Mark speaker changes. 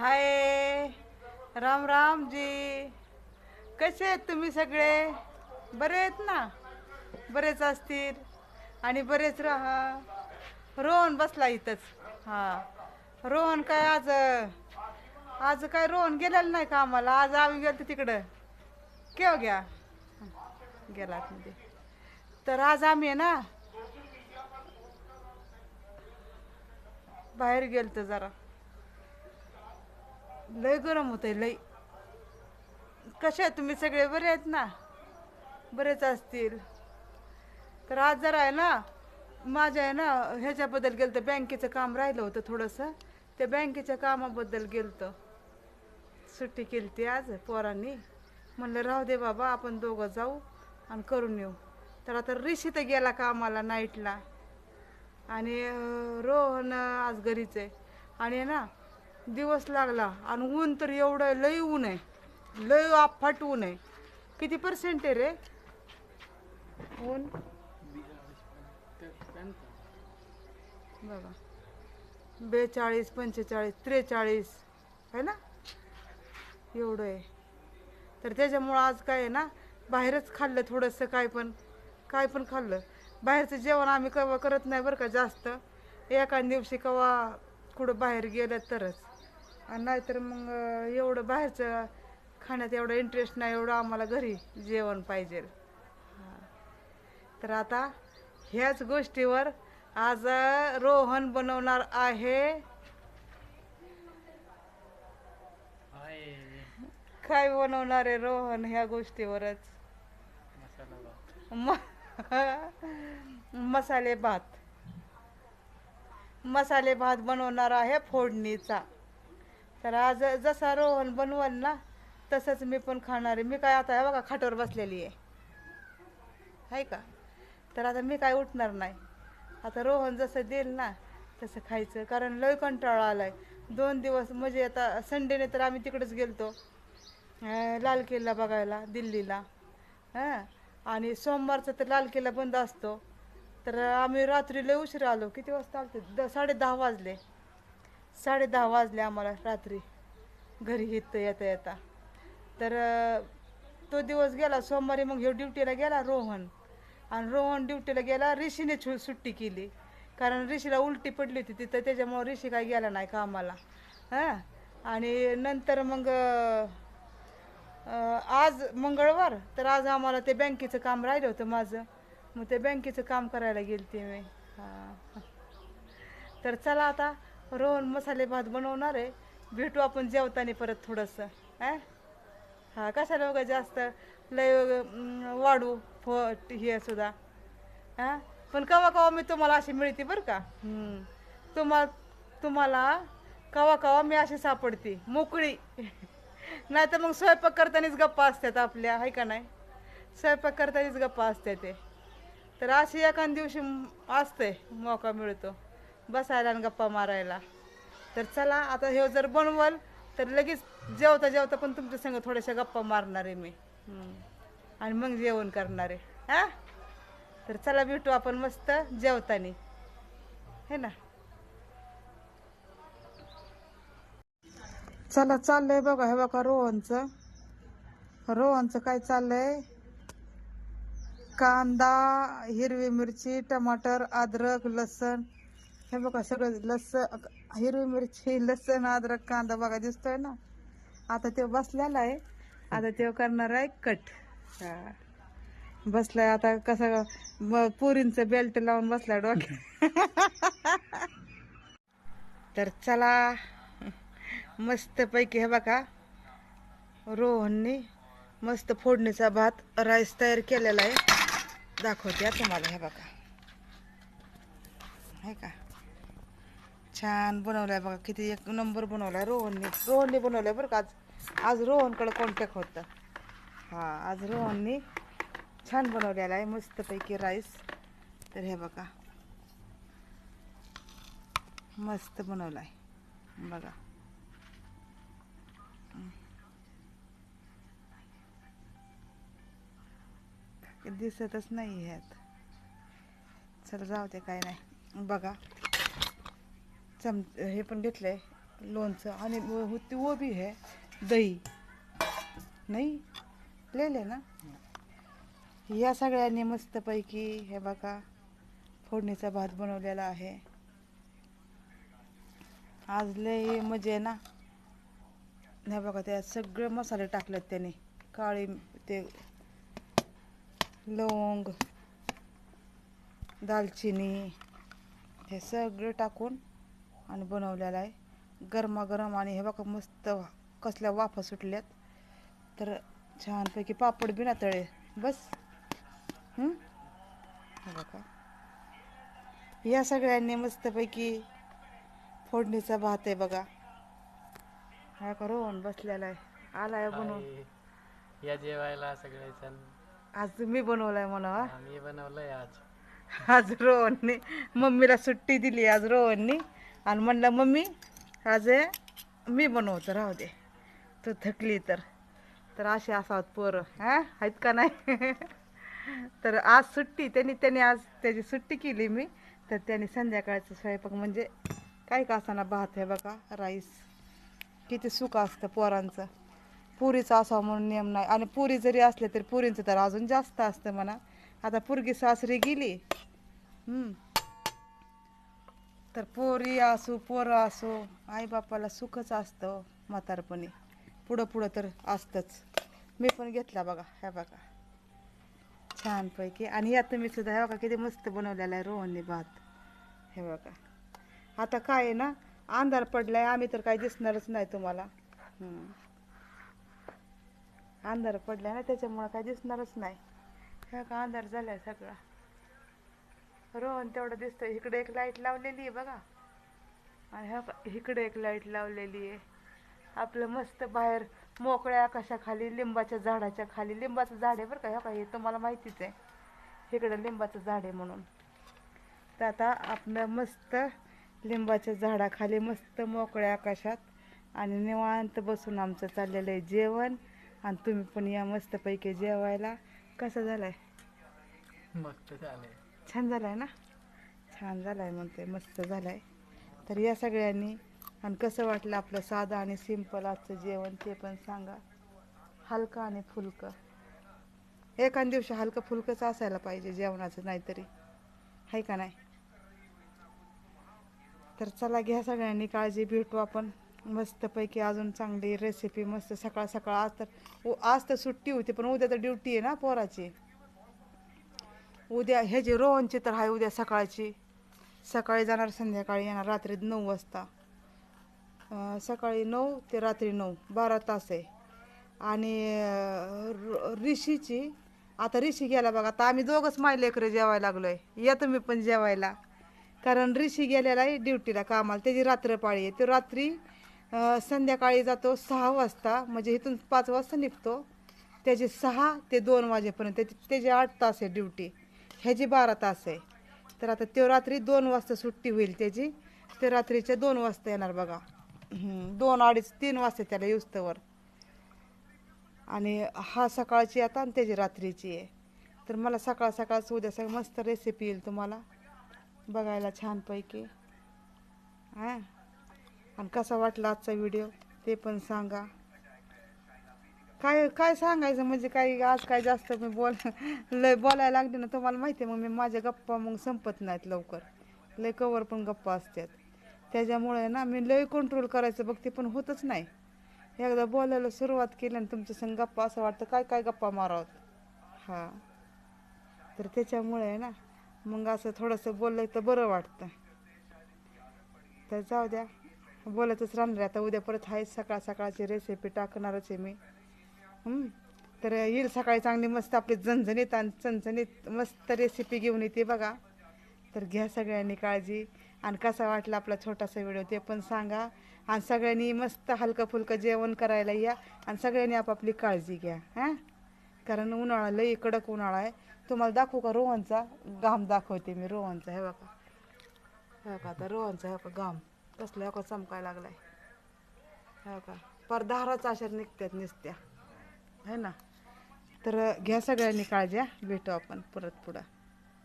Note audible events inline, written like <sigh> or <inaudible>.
Speaker 1: हाय राम राम जी कसे आहेत तुम्ही सगळे? बरे आहेत ना? बरेच असतील आणि बरेच राहा. रोहन बसला इथंच. हा. रोहन काय आज आज काय रोहन गेलेलं नाही का आम्हाला? आज आम्ही गेलो तिकडं. केव्हा घ्या गेला म्हणजे तर आज आम्ही आहे ना बाहेर गेलतो जरा. लय गरम होतंय लय. कसे आहेत तुम्ही सगळे? बरे आहेत ना? बरेच असतील. तर आज जरा आहे ना माझ्या आहे ना ह्याच्याबद्दल गेलं तर बँकेचं काम राहिलं होतं थोडंसं. त्या बँकेच्या कामाबद्दल गेलं सुट्टी केली ती आज पोरांनी. म्हणलं राहू दे बाबा आपण दोघं जाऊ आणि करून येऊ. तर आता ऋषी तर गेला कामाला नाईटला. आणि रोहन आज घरीच आहे. आणि आहे ना दिवस लागला आणि ऊन तर एवढं लय ऊन आहे. लय अफाट ऊन आहे. किती पर्सेंट आहे रे? ऊन? बघा. बेचाळीस पंचेचाळीस त्रेचाळीस आहे ना? एवढं आहे. तर त्याच्यामुळं आज काय आहे ना बाहेरच खाल्लं थोडंसं काय पण काय पण खाल्लं. बाहेरचं जेवण आम्ही कवा करत नाही बरं का जास्त. एका दिवशी कवा कुठं बाहेर गेलं तरच. आणि नाहीतर मग एवढं बाहेरचं खाण्यात एवढं इंटरेस्ट नाही एवढं आम्हाला घरी जेवण पाहिजे. तर आता ह्याच गोष्टीवर आज रोहन बनवणार आहे. काय बनवणार आहे रोहन ह्या गोष्टीवरच? मसाले भात. मसाले भात बनवणार आहे फोडणीचा. तर आज जसा रोहन बनवल ना तसंच मी पण खाणार आहे. मी काय आता आहे बघा खाटावर बसलेली आहे. आहे का? तर आता मी काय उठणार नाही. आता रोहन जसं देईल ना तसं खायचं. कारण लय कंटाळा आलाय. दोन दिवस म्हणजे आता संडेने तर आम्ही तिकडेच गेलतो. लाल किल्ला बघायला दिल्लीला. हां? आणि सोमवारचा तर लाल किल्ला बंद असतो. तर आम्ही रात्री लय उशीर आलो. किती वाजता आलते? द साडे दहा वाजले. साडे दहा वाजले आम्हाला रात्री. घरी येतं येता येता. तर तो दिवस गेला सोमवारी मग ह्यो ड्युटीला गेला रोहन. आणि रोहन ड्युटीला गेला ऋषीने छु सुट्टी केली. कारण ऋषीला उलटी पडली होती तिथं त्याच्यामुळं ऋषी काय गेला नाही कामाला. हां? आणि नंतर मग आज मंगळवार तर आज आम्हाला ते बँकेचं काम राहिलं होतं माझं. मग ते बँकेचं काम करायला गेली ते मी. हां. तर चला आता रोहन मसाले भात बनवणार आहे. भेटू आपण जेवताना परत थोडंसं हा हा कशाला बघा जास्त? लय वाढू फो हे सुद्धा. हा पण कवा कवा मी तुम्हाला अशी मिळते बरं का? तुम्हा तुम्हाला कवा कवा मी अशी सापडते. मोकळी. <laughs> नाही तर मग स्वयंपाक करतानाच गप्पा असतात आपल्या आहे का नाही? स्वयंपाक करतानाच गप्पा असतात ते. तर अशी एखाद दिवशी असते मौका मिळतो. बसायला आणि गप्पा मारायला. तर चला आता हे जर बनवल तर लगेच जेवता जेवता पण तुमच्या संग थोड्याशा गप्पा मारणार आहे मी. आणि मग जेवण करणार आहे. हा? तर चला भेटू आपण मस्त जेवतानी. हे ना? चला चाललंय बघा हे बघा रोहनचं. रोहनचं काय चाललंय? कांदा हिरवी मिरची टमाटर अद्रक लसण हे बघा सगळं लसण हिरवी मिरची लसण अद्रक कांदा बघा दिसतोय ना? आता ते बसलेला आहे. आता ते करणार आहे कट. हा. बसलाय आता कसं म- पोरींचं बेल्ट लावून बसलाय डोक्या तर चला मस्त पैकी हे बघा. रोहननी मस्त फोडणीचा भात राईस तयार केलेला आहे. दाखवते तुम्हाला हे बघा. आहे का? छान बनवलाय बघा किती एक नंबर बनवलाय. रोहनने रोहनने बनवलाय बरं का. आज आज रोहनकडे कॉन्टॅक्ट होता. हां आज रोहनने छान बनवलेला आहे मस्तपैकी राईस तर हे बघा. मस्त बनवलाय. बघा. दिसतच नाही ह्यात चल जाऊ ते काय नाही. बघा. चम हे पण घेतलंय लोणचं. आणि वो- होती वो भी है दही. नाही? लिहिले ना? या सगळ्यांनी मस्तपैकी हे बघा फोडणीचा भात बनवलेला आहे. आज लय मजे ना? हे बघा त्यात सगळे मसाले टाकलेत त्याने. काळी ते लवंग दालचिनी हे सगळं टाकून आणि बनवलेलं आहे. गरमागरम आणि हे बघा मस्त कसल्या वाफा सुटल्यात. तर छानपैकी पापड बी ना तळे. बस. हं? बघा. या सगळ्यांनी मस्तपैकी फोडणीचा भात आहे बघा. हा का रोहन बसलेला आहे. आलाय बनवून.
Speaker 2: या जेवायला सगळ्याजण
Speaker 1: आज मी बनवलाय म्हणा.
Speaker 2: आम्ही बनवलंय आज.
Speaker 1: आज रोहनने मम्मीला सुट्टी दिली आज रोहननी. आणि म्हणलं मम्मी आज मी बनवतो राहू दे. तू थकली तर. तर असे असावत पोरं हां? आहेत का नाही? <laughs> तर आज सुट्टी त्यांनी त्यांनी आज त्याची सुट्टी केली मी. तर त्यांनी संध्याकाळचं स्वयंपाक म्हणजे काय का असताना भात आहे बघा राईस. किती सुख असतं पोरांचं. पुरीचं असावं म्हणून नियम नाही. आणि पुरी जरी असले तरी पुरींचं तर अजून जास्त असतं म्हणा. आता पुरगी सासरी गेली. हम्म. तर पोरी असो पोरं असो आईबापाला सुखच असतं म्हातारपणी. पुढं पुढं तर असतंच. मी पण घेतला बघा ह्या बघा. छानपैकी. आणि या तुम्ही सुद्धा हे बघा किती मस्त बनवलेला आहे रोहनने भात. हे बघा. आता काय आहे ना अंधार पडलाय आम्ही तर काही दिसणारच नाही तुम्हाला. अंधार पडलाय ना त्याच्यामुळं काही दिसणारच नाही. हे का अंधार झालाय सगळा. रोहन तेवढं दिसतंय. इकडे एक लाइट लावलेली आहे बघा. आणि ह्या इकडे एक लाइट लावलेली आहे. आपलं मस्त बाहेर मोकळ्या आकाशाखाली लिंबाच्या झाडाच्या खाली. लिंबाचं झाड आहे बरं का ह्या का हे तुम्हाला माहितीच आहे. इकडं लिंबाचं झाड आहे म्हणून. तर आता आपलं मस्त लिंबाच्या झाडाखाली मस्त मोकळ्या आकाशात आणि निवांत बसून आमचं चाललेलं आहे जेवण. आणि तुम्ही पण या मस्तपैकी जेवायला. कसं झालंय?
Speaker 2: मस्त झालं आहे
Speaker 1: छान झालाय ना? छान झालाय म्हणते मस्त झालाय. तर या सगळ्यांनी आणि कसं वाटलं आपलं साधं आणि सिंपल आजचं जेवण ते पण सांगा. हलकं आणि फुलकं. एखाद दिवशी हलकं फुलकंच असायला पाहिजे जेवणाचं नाहीतरी. आहे का नाही? तर चला घ्या सगळ्यांनी काळजी भेटू आपण. मस्तपैकी अजून चांगली रेसिपी मस्त सकाळ सकाळ आज तर उ- आज तर सुट्टी होती पण उद्या तर ड्युटी आहे ना पोराची. उद्या ह्याची रोहनची तर आहे उद्या सकाळची. सकाळी जाणार संध्याकाळी येणार रात्री नऊ वाजता. सकाळी नऊ ते रात्री नऊ. बारा तास आहे. आणि ऋषीची आता ऋषी गेला बघा आता आम्ही दोघंच माय लेकरं जेवायला आहे या तुम्ही पण जेवायला. कारण ऋषी गेलेला आहे ड्युटीला कामाला. त्याची रात्रपाळी आहे. तो रात्री संध्याकाळी जातो सहा वाजता. म्हणजे इथून पाच वाजता निघतो. त्याची सहा ते दोन वाजेपर्यंत. त्याचे त्याची आठ तास आहे ड्युटी. ह्याची बारा तास आहे तर आता तो रात्री दोन वाजता सुट्टी होईल त्याची. ते रात्रीच्या दोन वाजता येणार बघा. दोन अडीच तीन वाजता त्याला युस्तवर आणि हा सकाळची आता आणि त्याची रात्रीची आहे. तर मला सकाळ सकाळच उद्या सगळं मस्त रेसिपी येईल तुम्हाला. बघायला छानपैकी. हां? आणि कसा वाटला आजचा व्हिडिओ ते पण सांगा. काय काय सांगायचं? म्हणजे काही आज काय जास्त मी बोल लय बोलायला लागले ना तुम्हाला माहिती आहे मग मी माझ्या गप्पा मग संपत नाहीत लवकर. लय कवर पण गप्पा असतात. त्याच्यामुळे ना मी लय कंट्रोल करायचं बघते पण होतच नाही. एकदा बोलायला सुरुवात केली आणि तुमच्या संग गप्पा असं वाटतं काय काय गप्पा मारावत हां. तर त्याच्यामुळे आहे ना मग असं थोडंसं बोललं तर बरं वाटतं. तर जाऊ द्या. बोलतच राहणार आता उद्या परत आहे सकाळ सकाळची रेसिपी टाकणारच आहे मी. हं. तर येईल सकाळी चांगली मस्त आपली झणझणीत आणि चणचणीत मस्त रेसिपी घेऊन येते बघा. तर घ्या सगळ्यांनी काळजी. आणि कसा वाटला आपला छोटासा व्हिडिओ ते पण सांगा. आणि सगळ्यांनी मस्त हलकं फुलकं जेवण करायला या. आणि सगळ्यांनी आपापली काळजी घ्या हां? कारण उन्हाळा लई कडक उन्हाळा आहे. तुम्हाला दाखवू का रोहनचा? घाम दाखवते मी रोहनचा हे बघा. हे का आता रोहनचा हे का घाम. कसला हे बघा चमकायला लागलाय. हे का पर धाराच अशा निघतात निसत्या. है ना? तर घ्या सगळ्यांनी काळजी भेटू आपण परत पुढं.